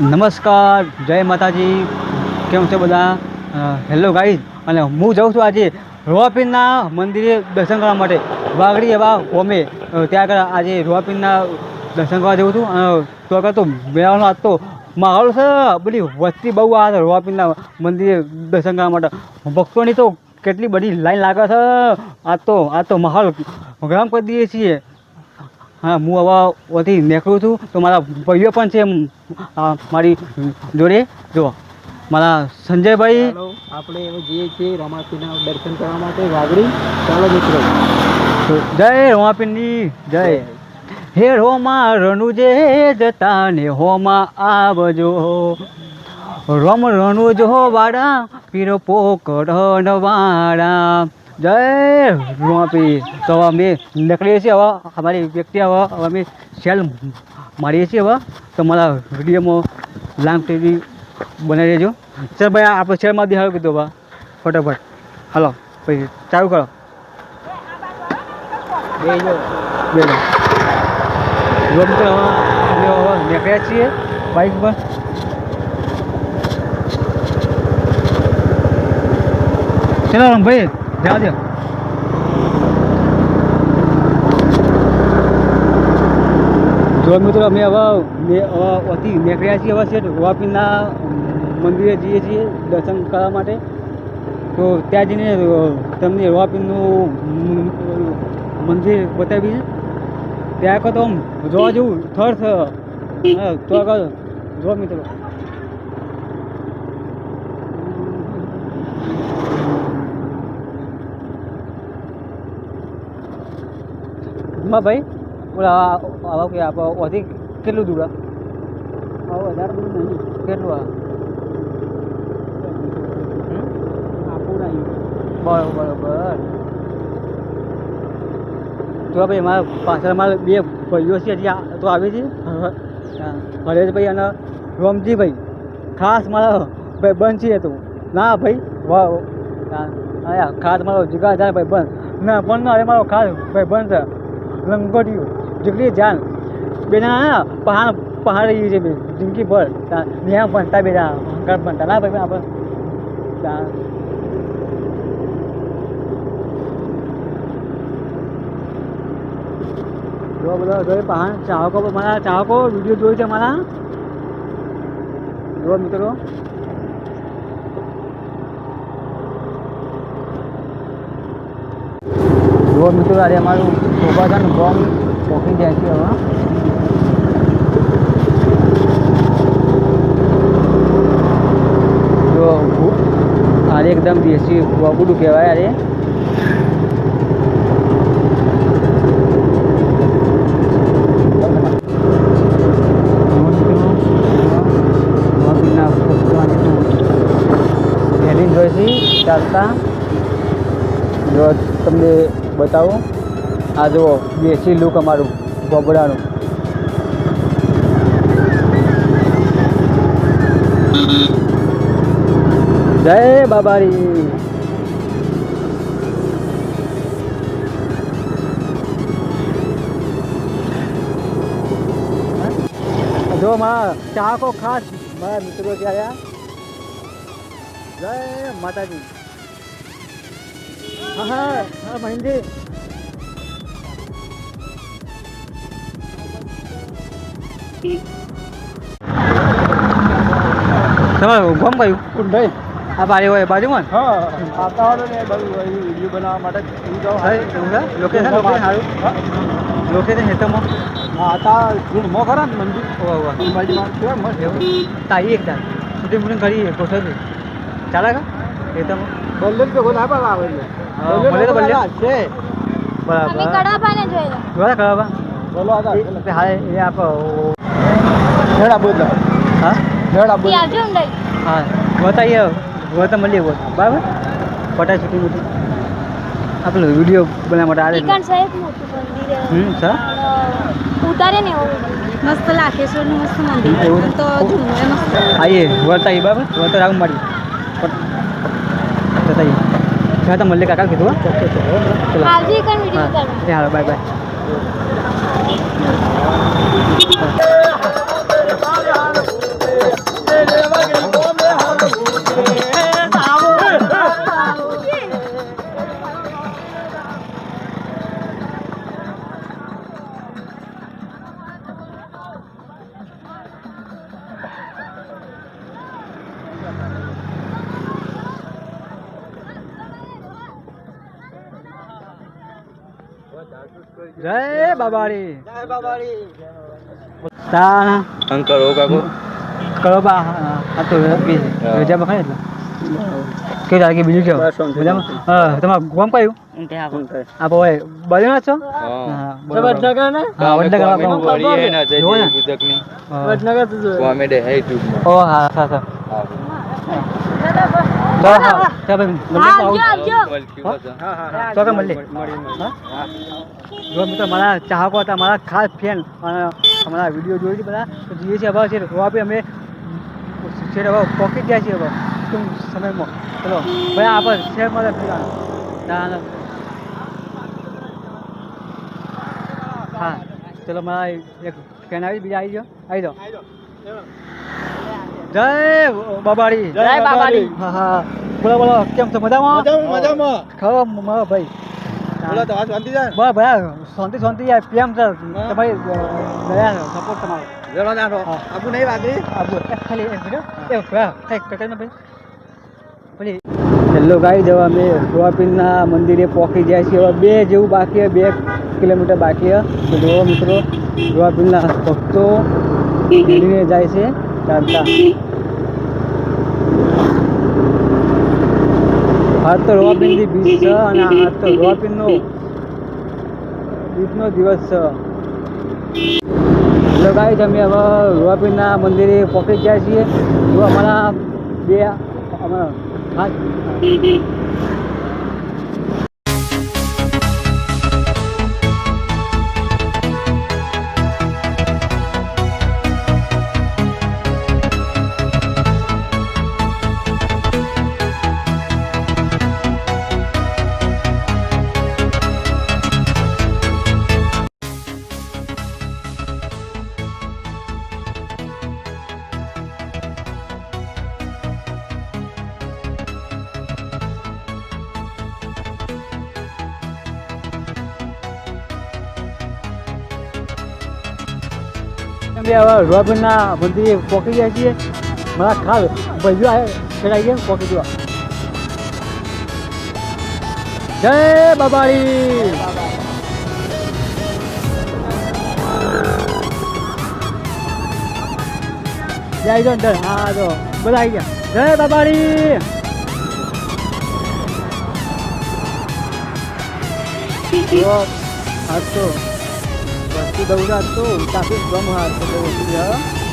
નમસ્કાર, જય માતાજી. કેમ છે બધા? હેલો ગાઈઝ અને હું જાઉં છું આજે રોવાપીરના મંદિરે દર્શન કરવા માટે. વાગડી એવા હોમે. ત્યાં આગળ આજે રોવાપીરના દર્શન કરવા જવું છું. અને તો આગળ તો મેળાનો આજ તો માહોલ છે. બધી વસ્તી બહુ આ રોવાપીરના મંદિરે દર્શન કરવા માટે. ભક્તોની તો કેટલી બધી લાઈન લાગે છે. આજ તો આજ તો માહોલ ગરમ કરી દઈએ છીએ. હા હું હવે ઓથી નીકળું છું તો મારા ભાઈઓ પણ છે મારી જોડે. જો મારા સંજયભાઈ. આપણે હવે જઈએ છીએ રમાપીના દર્શન કરવા માટે વાગડી ચાલો મિત્રો. જય રમાપીની જય. હે રોમા રણુજે જતા ને હોમાં આવજો. રમ રણુજો વાળા પીરો પોકરણ વાળા. જય રોમાપી. તો અમે નીકળીએ છીએ હવે, અમારી વ્યક્તિ હવે હવે અમે સેલ મારીએ છીએ હવે. તો મારા વિડીયોમાં લાંગ ટીવી બનાવી દેજો. ચાલ ભાઈ આપણે શેરમાં દેખાવ કીધું બા ફટાફટ. હાલો, પછી ચાલુ કરો. નીકળ્યા છીએ બાઇક પર. ચલો ભાઈ જવા દો જો મિત્રો અમે હવે મે અતિ નીકળ્યા છીએ હવે છે વાપીના મંદિરે જઈએ છીએ દર્શન કરવા માટે તો ત્યાં જઈને તમને વાપીનું મંદિર બતાવી ત્યાં કહો તો આમ જોવા જેવું થર્ડ તો આગળ જો મિત્રો માં ભાઈ. ઓલા આવા કે આપ ઓથી કેટલું દૂર આવો હજાર દૂર નહીં. કેટલું આ? બરોબર બરોબર. તો ભાઈ મારા પાછળ મારા બે ભાઈઓ છે હજી તો આવી છે? હરેશભાઈ અને રોમજીભાઈ ખાસ મારા ભાઈ બંધ છે તો. ના ભાઈ? વાહ. ખાસ મારો જીગા જાય ભાઈ બંધ ના પણ ના અરે મારો ખાસ ભાઈ બંધ છે. લંગોટિયું જીગરી જાન. બેના, પહાડ પહાડ રહી છે બે, જિંદગી ભર. ત્યાં ભણતા બેના, ઘર ભણતા. ના ભાઈ, આપણે જો બધા જોઈ પહાડ, ચાહકો, મારા ચાહકો, વીડિયો જોયું છે મારા જો મિત્રો. જો આજે અમારું શોભાદાન બોમ્બ પહોંચી જાય છે હવે. જો આરે એકદમ દેશી વગુડું કહેવાય અરે એની જોઈશી ચાલતા. જો તમને બતાવો. આ જુઓ, દેશી લુક અમારું, ગોબડાનું. જય બાબારી. જો મારા ચાહકો ખાસ. મારા મિત્રો આવ્યા જય માતાજી. હા હા હા મહિન્દી તમારું ગમ કયું કુંડાઈ આ બારી હોય બાજુમાં હા આવતા વાળો ને બધું વીડિયો બનાવવા માટે હું જાઉં હા, એવું છે? લોકેશન લોકેશન સારું લોકેશન હેતરમાં હા હતા ગુણમો ખરા ને મંદિર ઓવા ઓવા અંબાજીમાં કેવા મસ્ત એવું તાઈ એકદમ શૂટિંગ બૂટિંગ કરી ગોઠવી ચાલે કા હેતરમાં બલ્લેલ ભેગો ના પાડવા આવે છે હા, તો બલ્લેલ. છે. અમે બરાબર જોયેલા જોયા કરવા બોલો હતા હા એ આપ. ઝેડા બોલ. હા? બોલ. હા બતાવીએ વતા મળીએ બરાબર? ફટા શૂટિંગ બૂટિંગ આપણે વીડિયો બનાવવા માટે આવે સાહેબ મોટું મંદિર હમ સર ઉતારે ને એવું મસ્ત મસ્ત મંદિર? તો ઝુંડે મસ્ત આઈએ વર્તા મારી. ત્યાં તો મલ્લિક કાકા કીધું ચલો. હાલો બાય બાય જય બાબાડી જય બાબાડી તા અંકલ ઓ કાકો કરો બા આ તો બી રજામાં ખાય એટલે. કે લાગે બીજું કેવું મજામાં. હા તમારું ગામ કયું? આ ભાઈ બલ્યો છો? હા. બરોબર. હા વડનગર આપણું. જુઓ ને. હા. કોમેડી હે યુટ્યુબ ઓ હા. હા. હા. તો હા. ચાલ ભાઈ મળીએ હા? જો મિત્રો મારા ચાહકો હતા મારા ખાસ ફેન. અને અમારા વીડિયો જોઈ છે બધા. તો જોઈએ છે હવે છે હવે બી અમે છે હવે પોકી ગયા છે હવે. ટૂંક સમયમાં. ચલો ભાઈ આપણે શેર મળે ના હા. ચલો મારા એક ફેન આવી બીજા આવી જાઓ. આવી જાઓ. જય બાબાડી. જય બાબાડી. હા હા. બોલો બોલો કેમ છો? મજામાં? મજામાં ખાવા મારો ભાઈ. બોલો તો શાંતિ છે? બસ ભાઈ શાંતિ શાંતિ યાર પ્રેમ છે? તમારી દયા સપોર્ટ તમારો. જરો નાખો આબુ નહીં વાગરી? આબુ ખાલી એક મિનિટ એ ભાઈ એક કટે ને ભાઈ. ભલે હેલો ગાઈ જવા અમે ગોવાપીરના મંદિરે પહોંચી જાય છે હવે બે જેવું બાકી બે કિલોમીટર બાકી હે તો જોવો મિત્રો ગોવાપીરના ભક્તો જાય છે. ચાલતા. આજ તો રોવાપીનની બીચ છે અને આજ તો રોવાપીનનો બીજનો દિવસ છે. હેલો ગાઈઝ અમે હવે રોવાપીરના મંદિરે પહોંચી ગયા છીએ. જો અમારા બે અમારા અમે હવે મંદિરે પોકી ગયા છીએ. મારા ખાલ ભાઈઓ ચડાઈ ગયા પોકી જવા. જય બાબાડી જય જો અંદર હા જો બધા આવી ગયા. જય બાબાડી જો આ તો વસ્તુ દৌડા તો કાફી ગમ હાર તો બહુ ઓછી છે હા.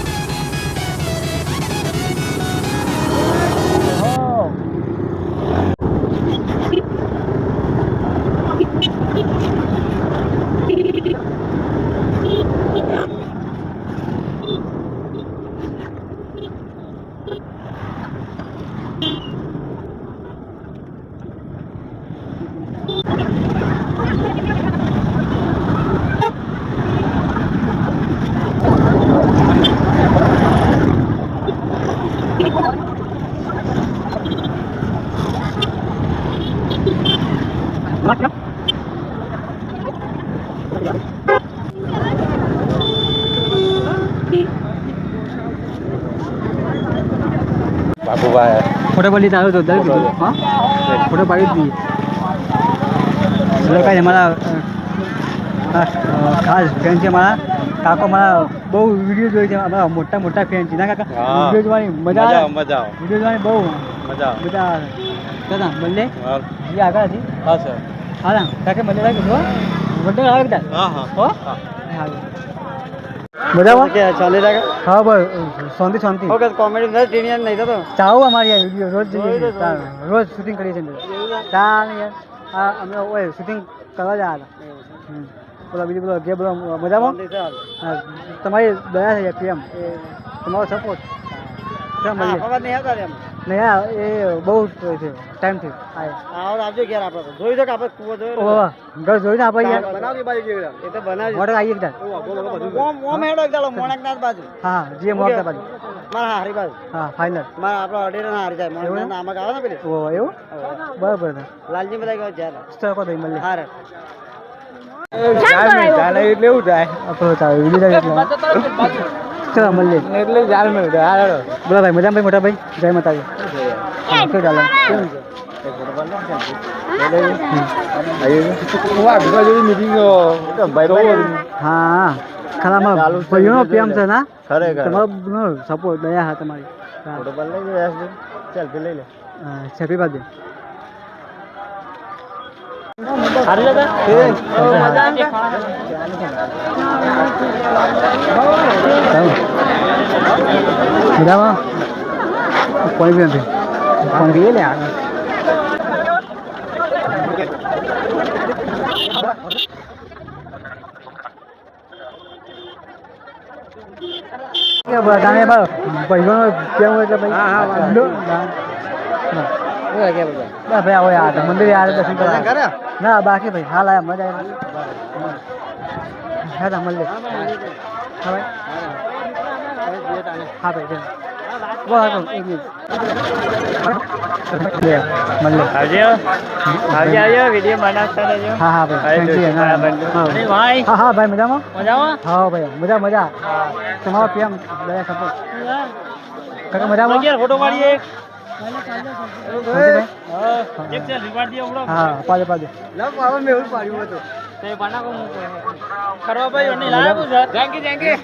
હા? ફોટો પાડી જ દઈએ ચલો કાંઈ અમારા અ, અ, ખાસ ફેન છે મારા. કાકો મારા બહુ વીડિયો જોઈ છે. મારા મોટા મોટા ફેન છે. ના કાકા. વીડિયો જોવાની મજા મજા આવે. વીડિયો જોવાની બહુ મજા. મજા આવે. દાદા જે આગળ હતી હા સર. હા ના કાકે મળે લાગે જો વડનગર આવે કદાચ હા હા. હો? મજામાં? ચાલી રાખે હા બસ શાંતિ શાંતિ. ઓકે કોમેડી નથી નહીં તો ચાવો અમારી આ વીડિયો રોજ જોઈએ રોજ શૂટિંગ કરીએ છીએ ચાલ યાર. હા અમે ઓય શૂટિંગ કરવા જ આવ્યા હતા. બોલો બીજું બોલો કે બોલો મજામાં? હા, તમારી દયા છે પ્રેમ તમારો સપોર્ટ કેમ મળીએ. આ એ બહુ છે ટાઈમથી આયા જોઈ શકો આપણે કુવો જોયો ઓહો ઘર જોઈને આપણે યાર બાજુ કેવી એ તો બનાવી. મોટર આવીએ કદાચ ઓમ ઓમ હેડો એકદમ મોણકનાથ બાજુ. હા જે મોણકનાથ બાજુ. મારા હારી બાજુ. હા ફાઇનલ મારા આપણો અઢી ના હારી જાય. મોણકનાથ નામક આવે ને પેલી? ઓહો એવું? બરાબર લાલજી બધા ગયો ચાલ સ્ટોક હતો મળે હારે ચાલ એટલે એવું થાય. આપણો વીડિયો જાય ચલો મળીએ. એટલે ચાલ મેં હાલો બોલો ભાઈ મજામાં ભાઈ મોટા ભાઈ? જય માતાજી. હા, શું ચાલે? કેમ છે? હા ખરામાં ભાઈઓનો પ્રેમ છે ના? તમારો સપોર્ટ દયા હા તમારી. ફોટો લઈ લે સેલ્ફી લઈ લે. સેફી બાદ મજામાં કોઈ બી નથી ફોન એટલે ભાઈ આવો યાર મંદિર યાર દર્શન કરવા ના બાકી ભાઈ હાલ આયા મજા આવી. હા તા મળીએ હા ભાઈ. હા ભાઈ. બસ તો ભાઈ મજામાં? મજામાં? હા ભાઈ મજા મજા. ફોટો પાડીએ. હા જાંકી જાંકી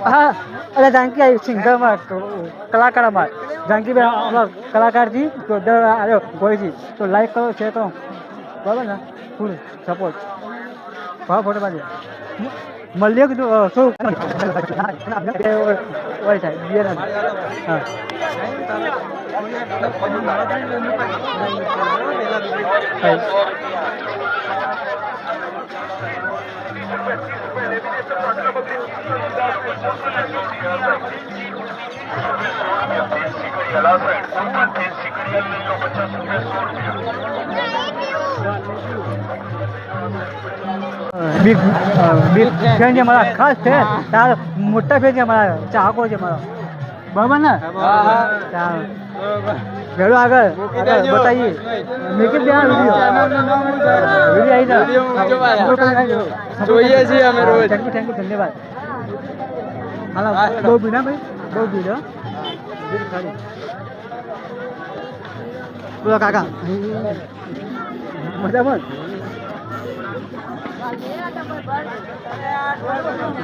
અરે જાનકી આવી સિંગરમાં કલાકારમાં જાંકી બેન આપણો કલાકારજી તો દર આવ્યો ગોયજી તો લાઈક કરો છે તો બરાબર ને ફૂલ સપોર્ટ ફોટો પાડે અ, શું? હોય થાય બે હા. બિગ બિગ ફેન છે મારા ખાસ છે તાર મોટા ફેન છે મારા ચાહકો છે મારા. બરાબર ને? વેલો આગળ બતાવીએ. મેકઅપ ત્યાં વીડિયો. વીડિયો આવી જાઓ જોઈએ છીએ અમે રોજ. થેન્ક યુ થેન્ક યુ ધન્યવાદ. હાલો બહુ ભીડ ભાઈ? બહુ ભીડ હો. બોલો કાકા. મજામાં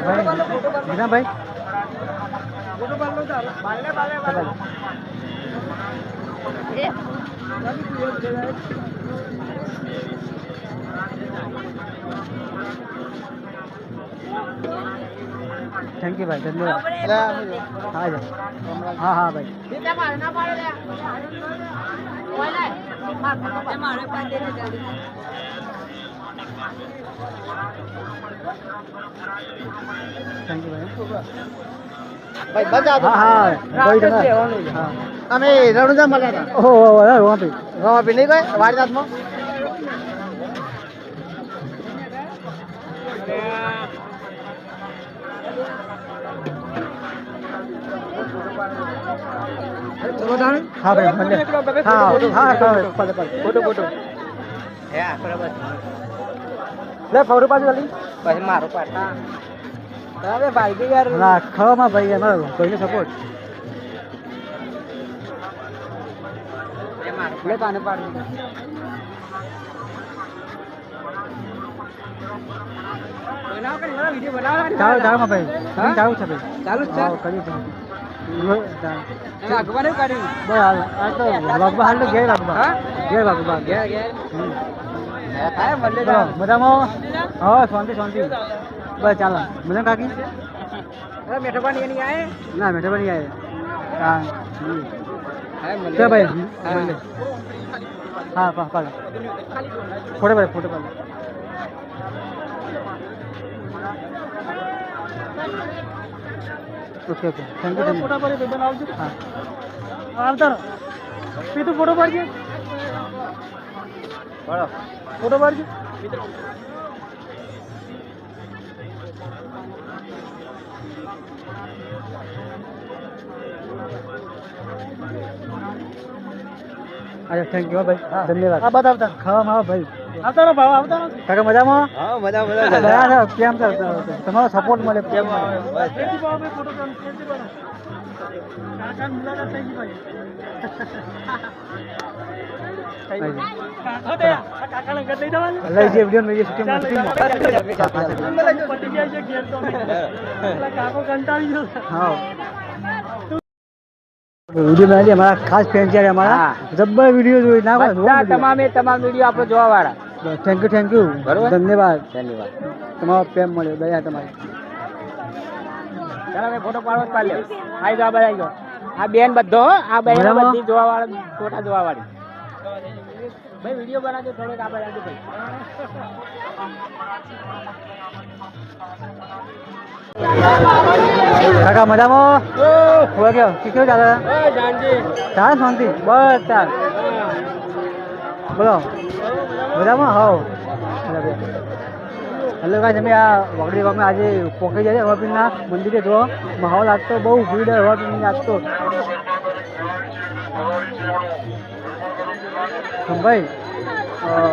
ભાઈ મજા ભાઈ થેન્ક યુ ભાઈ ધન્યવાદ હા જા હા હા ભાઈ થેન્ક યુ ભાઈ હા હા. હા. અમે રણુજા મળ્યા હતા ઓહો રમાપી નહીં ગઈ વાડીનાથમાં હા ભાઈ મને. હા હા હા પલે પલે. Photo photo. લે ફોટો પાડી જલ્દી. પછી મારો પાડ અરે ભાઈ કે યાર. રાખવામાં ભાઈ કોઈને સપોર્ટ લે પાને પાડ. ચાલો ચાલો ભાઈ. ચાલુ છે ભાઈ. ચાલુ છે? હા. કર્યું બસ હાલ આ તો વાગવા હાલ ઘેર હા? ઘેર. થાય મળે બોલો, મજામાં હા? શાંતિ શાંતિ. બસ ચાલો. મજા કાકી? અરે એની આય? ના બેઠા બની આવે હા ચાલ ભાઈ હા. પા પાડો ફોટો પાડો ફોટો પાડો. Okay okay. Thank you photo પાડી આવજો. હા. આવતા રહો તું ફોટો પાડજે. બરાબર ફોટો પાડજે. અચ્છા થેન્ક યુ ભાઈ. ધન્યવાદ. આ બતાવતા ખાવામાં ભાઈ. આવતા રહો ભાવ આવતા રહો. કાકા મજામાં? હા મજા મજા કેમ છે? તમારો સપોર્ટ મળે કેમ મળે? લઈ જે વીડિયો લઈ જે હા. વીડિયો બનાવી અમારા ખાસ ફેન છે અમારા. જબ્બર વીડિયો જોઈ બધા તમામે તમામ વીડિયો આપણે જોવા વાળા થેન્ક યુ થેન્ક યુ બરોબર. ધન્યવાદ. ધન્યવાદ. તમારો પ્રેમ મળ્યો દયા તમારી. ચાલો ફોટો પાડો પાડ લે આઈ જાઓ બધા આઈ આ બેન બધો આ બેન બધી જોવા વાળા ફોટા જોવા વાળી ભાઈ વીડિયો બનાવજો થોડોક આ બાજુ ભાઈ. કાકા મજામાં? હોય ગયો કેવું ચાલે? ચાલે શાંતિ? બસ ચાલ. બોલો. મજામાં? હો હેલો કાંઈ તમે આ વગડી ગામમાં આજે પોકી જાય હવાપીના મંદિરે જો માહોલ આજતો બહુ ભીડ હોય હવાપીરની આજતો ભાઈ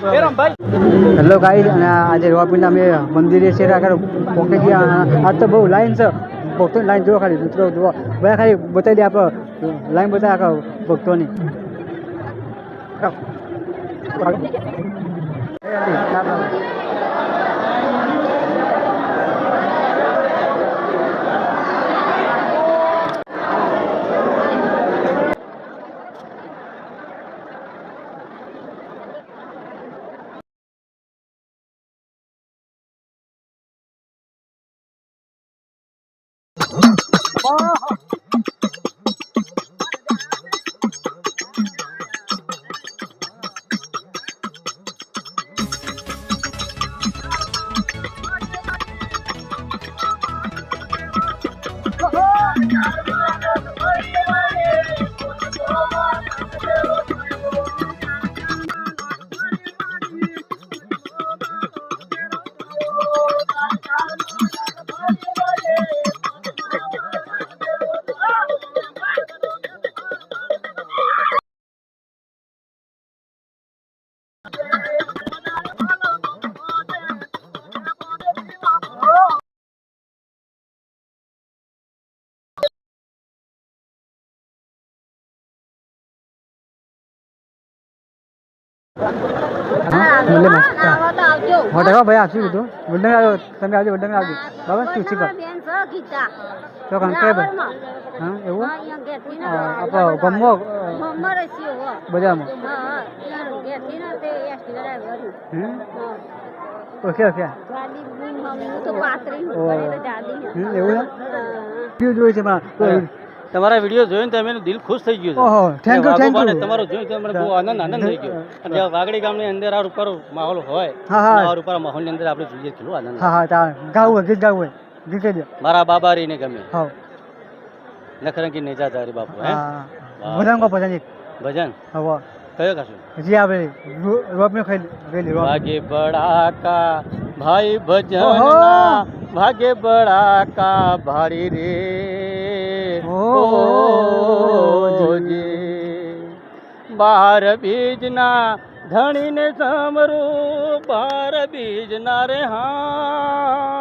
હેલો ગાઈડ અને આજે રોવાપીરના અમે મંદિરે છે આગળ પોકે આજ તો બહુ લાઈન છે. ભક્તોની લાઈન જોવા ખાલી મિત્રો જોવા બધા ખાલી બતાવી દે આપણે લાઈન બતાવે આખા ભક્તોની. મળે આવજો ભાઈ આપશું કીધું વડંગ આવજો. તમે આવજો વડંગ આવજો. બરાબર? શું શીખો બેન સર ગીતા તો કંકે ભાઈ. હા એવું? હા, આપણો ગમો બજારમાં? હા, હા. તે હા. Okay okay. તો તો એવું છે? હા. જોયું છે મારા તમારા વીડિયો જોઈને તમે દિલ ખુશ થઈ ગયું ઓહો થેન્ક યુ થેન્ક યુ તમારો જોઈને મને બહુ આનંદ આનંદ થઈ ગયો. અને વાગડી ગામની અંદર આ ઉપર માહોલ હોય હા, હા. આ ઉપર માહોલની અંદર આપણે જોઈએ કેટલું આનંદ હા હા ગાવું હોય ગીત ગાવું હોય. ગીત કહી મારા બાબા રીને ગમે. હા. નખરંગી નેજા નેજાધારી બાપુ હે? ભજન કો ભજન એક. ભજન? હવે કયો કશું હજી આપણે રોપને ખાઈ ગયેલી રોપ ભાગે બડાકા ભાઈ ભજન. ભાગે બડાકા ભારી રે. ઓજી. બાર બીજના ધણીને સમરું બાર બીજના રે હા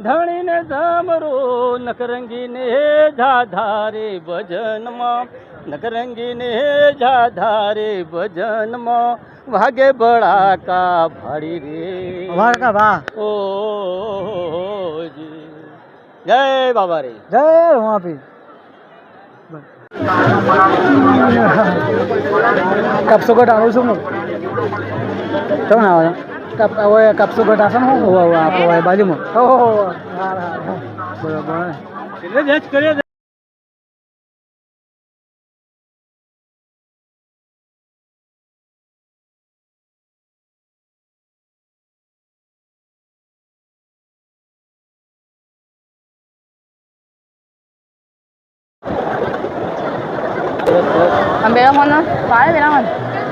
ધણીને સમરું નકરંગીને જાધારે ભજનમાં. નકરંગીને જાધારે ભજનમાં. વાગે બળાકા ભાડી રે. વાહ કા વાહ. ઓજી જય બાબારી. જય રોમાપી. કપસો કટ આવું છું તો ના આવે? કપ હવે કપસો કટ આવશે ને હું? બાજુમાં. ઓહો બરાબર. આમ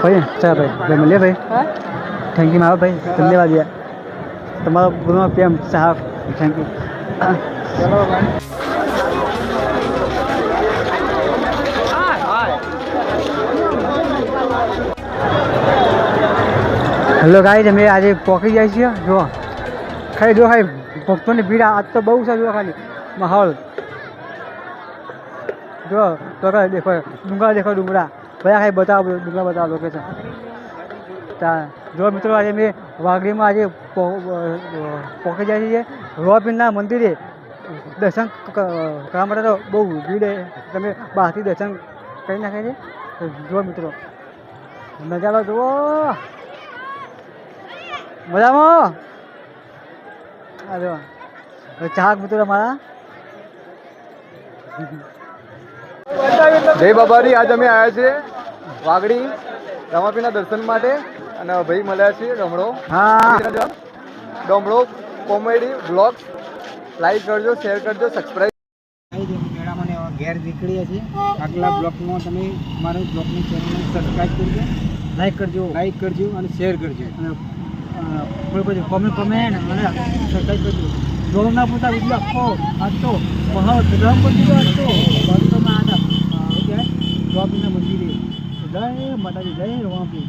ભાઈ. ચાલ ભાઈ. ભાઈ મળીએ ભાઈ. થેન્ક યુ મારો ભાઈ ધન્યવાદ યાર. તમારો પૂર્ણ પ્રેમ. સાહેબ થેન્ક યુ ચલો ભાઈ. હેલો ગાઈ અમે આજે પહોંચી જાય છીએ. જો ખાલી જો ખાલી. ભક્તોની ભીડ આજ તો બહુ છે જો ખાલી. માહોલ. જો તો દેખો ડુંગરા દેખો ડુંગરા બધા ખાલી બતાવો ડુંગરા બતાવો લોકેશન જો મિત્રો આજે મેં વાગડીમાં આજે પહો- જાય છે રોપીના મંદિરે દર્શન કરવા માટે તો બહુ ભીડ તમે બહારથી દર્શન કરી નાખે છે. જો મિત્રો, નજારો જુઓ. મજામાં? જો ચાહક મિત્રો મારા જય બાબારી આજ અમે આવ્યા છીએ. વાગડી રમાપીના દર્શન માટે અને ભાઈ મળ્યા છીએ ડમડો હા ડમડો કોમેડી બ્લોગ લાઈક કરજો શેર કરજો સબસ્ક્રાઈબ મેળામાં ઘેર નીકળીએ છીએ આગલા બ્લોગમાં તમે મારા બ્લોગની ચેનલને સબસ્ક્રાઈબ કરજો લાઈક કરજો લાઈક કરજો અને શેર કરજો અને કોઈ કોમેન્ટ કોમેન્ટ અને સબસ્ક્રાઈબ કરજો જોડો પોતા વીડિયો આખો આટો તો ધર્મ ગ્રામ આટો આજ તો ભક્તોમાં હતા જોબીના મંદિરે જય માતાજી જય રવાપી